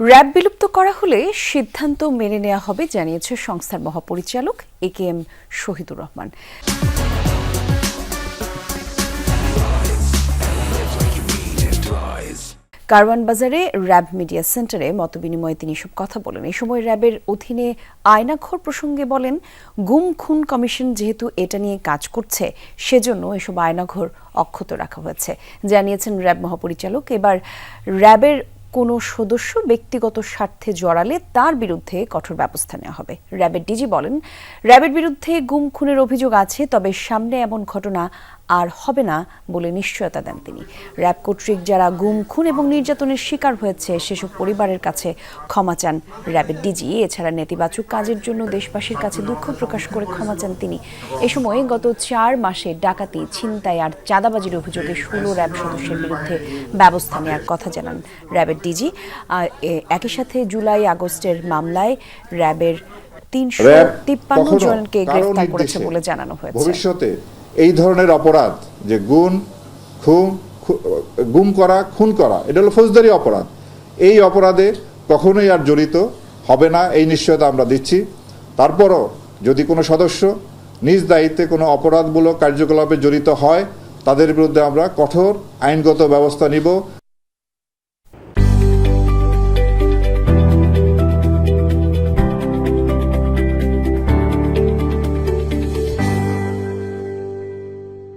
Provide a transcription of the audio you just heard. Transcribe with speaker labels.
Speaker 1: RAB বিলুপ্ত করা হলে সিদ্ধান্ত মেনে নেওয়া হবে, জানিয়েছে সংস্থার মহাপরিচালক এ কে এম শহীদুর রহমান। কারওয়ান বাজারে র্যাব মিডিয়া সেন্টারে মতবিনিময়ে তিনি এসব কথা বলেন। এই সময় র্যাবের অধীনে আয়নাঘর প্রসঙ্গে বলেন, গুম খুন কমিশন যেহেতু এটা নিয়ে কাজ করছে, সেজন্য এসব আয়নাঘর অক্ষত রাখা হয়েছে। জানিয়েছেন র্যাব মহাপরিচালক। এবার র্যাবের কোনো সদস্য ব্যক্তিগত স্বার্থে জড়ালে তার বিরুদ্ধে কঠোর ব্যবস্থা নেওয়া হবে। র্যাবের ডিজি বলেন, র্যাবের বিরুদ্ধে গুম খুনের অভিযোগ আছে, তবে সামনে এমন ঘটনা আর হবে না বলে নিশ্চয়তা দেন তিনি। র্যাব কর্তৃক যারা গুম খুন এবং নির্যাতনের শিকার হয়েছে সেসব পরিবারের কাছে ক্ষমা চান। র্যাবের ডিজি এছাড়া নেতিবাচক কাজের জন্য দেশবাসীর কাছে দুঃখ প্রকাশ করে ক্ষমা চান তিনি। এ সময় গত চার মাসে ডাকাতি ছিনতাই আর চাঁদাবাজির অভিযোগে ষোলো র্যাব সদস্যের বিরুদ্ধে ব্যবস্থা নেওয়ার কথা জানান র্যাবের ডিজি আর একই সাথে জুলাই আগস্টের মামলায় র্যাবের তিনশো তিপ্পান্ন জনকে গ্রেফতার করেছে বলে জানানো হয়েছে।
Speaker 2: ভবিষ্যতে এই ধরনের অপরাধ, যে গুণ, খুন গুম করা, খুন করা, এটা হলো ফৌজদারি অপরাধ। এই অপরাধে কখনোই আর জড়িত হবে না, এই নিশ্চয়তা আমরা দিচ্ছি। তারপরও যদি কোনো সদস্য নিজ দায়িত্বে কোনো অপরাধমূলক কার্যকলাপে জড়িত হয়, তাদের বিরুদ্ধে আমরা কঠোর আইনগত ব্যবস্থা নিব।